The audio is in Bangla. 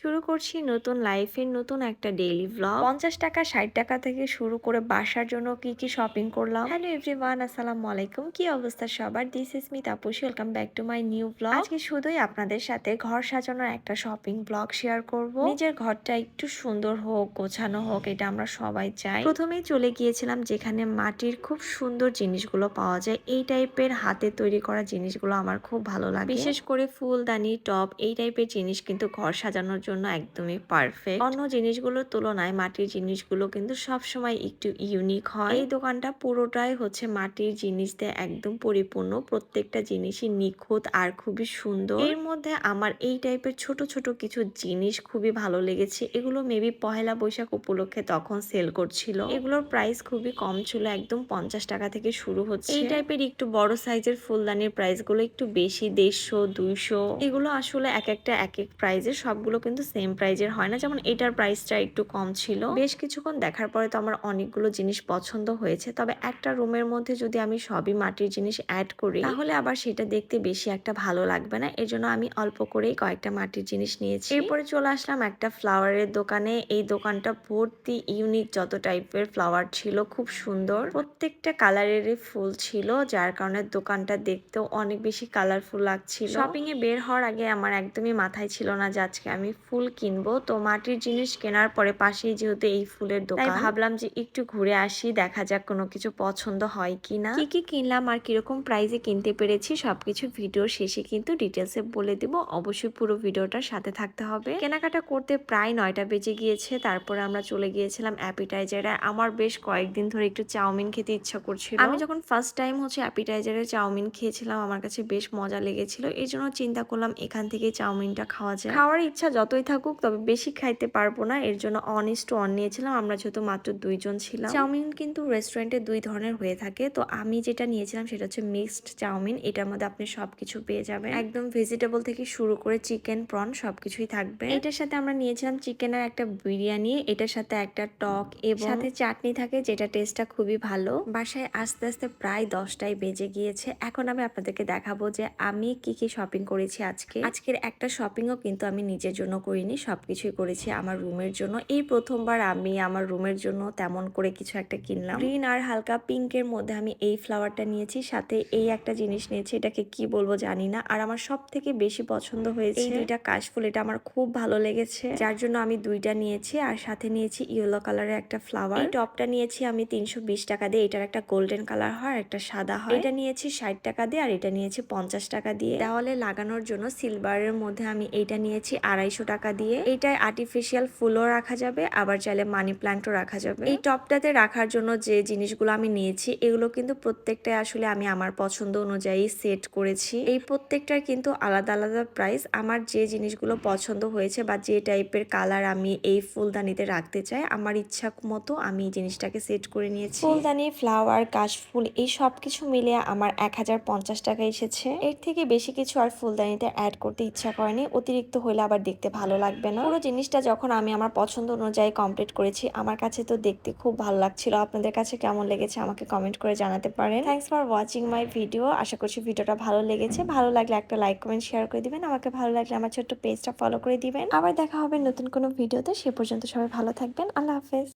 শুরু করছি নতুন লাইফের নতুন একটা ডেইলি ভ্লগ পঞ্চাশ টাকা ষাট টাকা থেকে শুরু করে বাসার জন্য কি কি শপিং করলাম? হ্যালো এভরিওয়ান আসসালামু আলাইকুম। কি অবস্থা সবার? This is me Tapusi welcome back to my new blog আজকে শুধুই আপনাদের সাথে ঘর সাজানোর একটা শপিং ব্লগ শেয়ার করব। নিজের ঘরটা একটু সুন্দর হোক গোছানো হোক এটা আমরা সবাই চাই। প্রথমেই চলে গিয়েছিলাম যেখানে মাটির খুব সুন্দর জিনিসগুলো পাওয়া যায়। এই টাইপের হাতে তৈরি করা জিনিসগুলো আমার খুব ভালো লাগে। বিশেষ করে ফুলদানি টপ এই টাইপের জিনিস কিন্তু ঘর সাজানোর জন্য একদমই পারফেক্ট অন্য জিনিসগুলোর তুলনায় মাটির জিনিসগুলো কিন্তু সব সময় একটু ইউনিক হয়। এই দোকানটা পুরোটাই হচ্ছে মাটির জিনিস দিয়ে একদম পরিপূর্ণ। প্রত্যেকটা জিনিসই নিখুঁত আর খুবই সুন্দর। এর মধ্যে আমার এই টাইপের ছোট ছোট কিছু জিনিস খুবই ভালো লেগেছে। এগুলো মেবি পহেলা বৈশাখ উপলক্ষে তখন সেল করছিল। এগুলোর প্রাইস খুবই কম ছিল, একদম পঞ্চাশ টাকা থেকে শুরু হচ্ছে। এই টাইপের একটু বড় সাইজের ফুলদানির প্রাইসগুলো একটু বেশি, দেড়শো, দুইশো, এগুলো আসলে এক একটা এক এক প্রাইজের সবগুলো কিন্তু সেম প্রাইজের হয় না। যেমন এটার প্রাইসটা একটু কম ছিল। বেশ কিছুক্ষণ দেখার পরে তো আমার অনেকগুলো জিনিস পছন্দ হয়েছে। তবে একটা রুমের মধ্যে যদি আমি সবই মাটির জিনিস অ্যাড করি, তাহলে আবার সেটা দেখতে বেশি একটা ভালো লাগবে না। এর জন্য আমি অল্প করেই কয়েকটা মাটির জিনিস নিয়েছি। এরপরে চলে আসলাম একটা ফ্লাওয়ারের দোকানে। এই দোকানটা ভর্তি ইউনিক যত টাইপের ফ্লাওয়ার ছিল, খুব সুন্দর। প্রত্যেকটা কালারেরই ফুল ছিল, যার কারণে দোকানটা দেখতেও অনেক বেশি কালারফুল লাগছিল। শপিং এ বের হওয়ার আগে আমার একদমই মাথায় ছিল না যে আজকে আমি ফুল কিনবো। তো মাটির জিনিস কেনার পরে পাশেই যেহেতু এই ফুলের দোকান। ভাবলাম যে একটু ঘুরে আসি দেখা যাক কোনো কিছু পছন্দ হয় কিনা কি কি কিনলাম আর কীরকম প্রাইসে কিনতে পেরেছি সবকিছু ভিডিও শেষে কিন্তু ডিটেলসে বলে দিব। অবশ্যই পুরো ভিডিওটার সাথে থাকতে হবে। কেনাকাটা করতে প্রায় নয়টা বেজে গিয়েছে তারপরে আমরা চলে গিয়েছিলাম অ্যাপিটাইজারে আমার বেশ কয়েকদিন ধরে একটু চাউমিন খেতে ইচ্ছা করছিল। আমি যখন ফার্স্ট টাইম হচ্ছে অ্যাপিটাইজারে চাউমিন খেয়েছিলাম আমার কাছে বেশ মজা লেগেছিল। এই জন্য চিন্তা করলাম এখান থেকে চাউমিনটা খাওয়া যায় খাওয়ার ইচ্ছা যতই থাকুক তবে বেশি খাইতে পারব না। এর জন্য অনেস্ট অন নিয়েছিলাম। আমরা যেহেতু মাত্র দুইজন ছিলাম। চাউমিন কিন্তু রেস্টুরেন্টে দুই ধরনের হয়ে থাকে। তো আমি যেটা নিয়েছিলাম সেটা হচ্ছে মিক্সড চাউমিন। এটার মধ্যে আপনি সবকিছু পেয়ে যাবেন। একদম ভেজিটেবল থেকে শুরু করে চিকেন প্রন সবকিছুই থাকবে। এটার সাথে আমরা নিয়েছিলাম চিকেনের একটা বিরিয়ানি। এটার সাথে একটা টক এবং সাথে চাটনি থাকে যেটা টেস্টটা খুবই ভালো। বাসায় আস্তে আস্তে প্রায় দশটায় বেজে গিয়েছে। এখন আমি আপনাদেরকে দেখাবো যে আমি কি কি শপিং করেছি আজকে। আজকের একটা শপিংও কিন্তু আমি নিজের জন্য করিনি সব কিছুই করেছি আমার রুমের জন্য। এই প্রথমবার আমি আমার রুমের জন্য তেমন করে কিছু একটা কিনলাম। গ্রিন আর হালকা পিঙ্কের মধ্যে আমি এই ফ্লাওয়ারটা নিয়েছি, সাথে এই একটা জিনিস নিয়েছি, এটাকে কি বলব জানি না। আর আমার সব থেকে বেশি পছন্দ হয়েছে এই দুইটা কাশফুল, এটা আমার খুব ভালো লেগেছে। যার জন্য আমি দুইটা নিয়েছি, আর সাথে নিয়েছি ইয়েলো কালারের একটা ফ্লাওয়ার। টপটা নিয়েছি আমি তিনশো বিশ টাকা দিয়ে, এটার একটা গোল্ডেন কালার হয় আর একটা সাদা হয়। এটা নিয়েছি ষাট টাকা দিয়ে, আর এটা নিয়েছি পঞ্চাশ টাকা দিয়ে। দেওয়ালে লাগানোর জন্য সিলভারের মধ্যে আমি এইটা নিয়েছি, আড়াইশো টাকা দিয়ে এইটায় আর্টিফিশিয়াল ফুলও রাখা যাবে, আবার চাইলে মানি প্ল্যান্টও রাখা যাবে। এই টপটাতে রাখার জন্য যে জিনিসগুলো আমি নিয়েছি, এগুলো কিন্তু প্রত্যেকটাই আসলে আমি আমার পছন্দ অনুযায়ী সেট করেছি। এই প্রত্যেকটার কিন্তু আলাদা আলাদা প্রাইস আমার যে জিনিসগুলো পছন্দ হয়েছে বা যে টাইপের কালার আমি এই ফুলদানিতে রাখতে চাই, আমার ইচ্ছা মতো আমি এই জিনিসটাকে সেট করে নিয়েছি। ফুলদানি ফ্লাওয়ার কাশফুল, এই সব কিছু মিলিয়ে আমার এক হাজার পঞ্চাশ টাকা এসেছে। এর থেকে বেশি কিছু আর ফুলদানিতে অ্যাড করতে ইচ্ছা করেনি। অতিরিক্ত হলে আবার দেখতে ভালো লাগবে না। পুরো জিনিসটা যখন আমি আমার পছন্দ অনুযায়ী কমপ্লিট করেছি, আমার কাছে তো দেখতে খুব ভালো লাগছিল। আপনাদের কাছে কেমন লেগেছে আমাকে কমেন্ট করে জানাতে পারেন। Thanks for watching my video আশা করছি ভিডিওটা ভালো লেগেছে। ভালো লাগলে একটা লাইক কমেন্ট শেয়ার করে দিবেন। আমাকে ভালো লাগলে আমার ছোট্ট পেজটা ফলো করে দিবেন। আবার দেখা হবে নতুন কোনো ভিডিওতে সে পর্যন্ত সবাই ভালো থাকবেন। আল্লাহ হাফেজ।